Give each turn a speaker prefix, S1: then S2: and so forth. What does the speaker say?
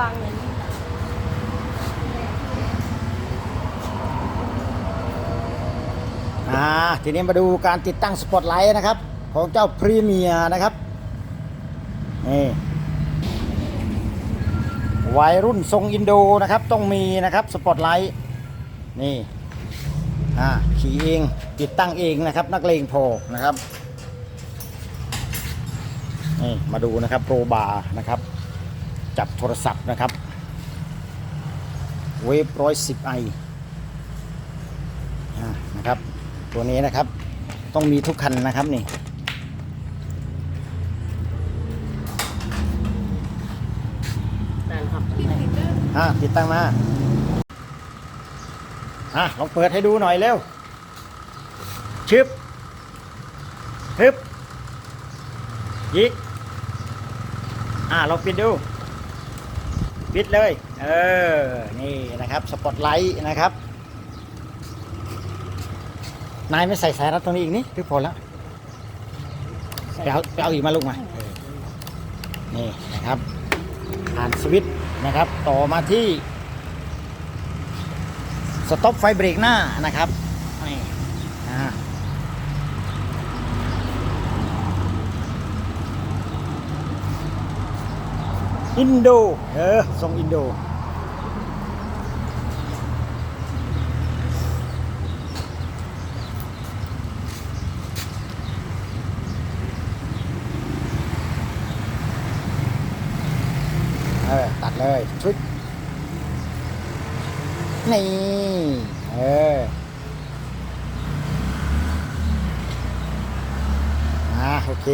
S1: วางเงินอ่าทีนี้มาดูการติดตั้งสปอตไลท์นะครับ ของเจ้าพรีเมียนะครับนี่วัยรุ่นทรงอินโดนะครับ ต้องมีนะครับสปอตไลท์นี่อ่าขี่เองติดตั้งเองนะครับ นักเลงโพอนะครับนี่มาดูนะครับโปรบาร์นะครับ จับโทรศัพท์นะครับเวฟร้อยสิบไอนะครับ ตัวนี้นะครับต้องมีทุกคันนะครับนี่
S2: นั่นครับ
S1: อะติดตั้งมาอะลองเปิดให้ดูหน่อยเร็วชึบฮึบยิกอะลองปิดดู ปิดเลย เออ นี่นะครับ สปอตไลท์นะครับ นายไม่ใส่สายรัดตรงนี้อีกนี่คือพอแล้วไปเอาไปเอาอีกมาลูกมา นี่นะครับ ผ่านสวิตช์นะครับ ต่อมาที่ สต็อปไฟเบรกหน้านะครับนี่อ่า อินโด เออทรงอินโด เออ ตัดเลยชุดนี่ เอออ่าโอเค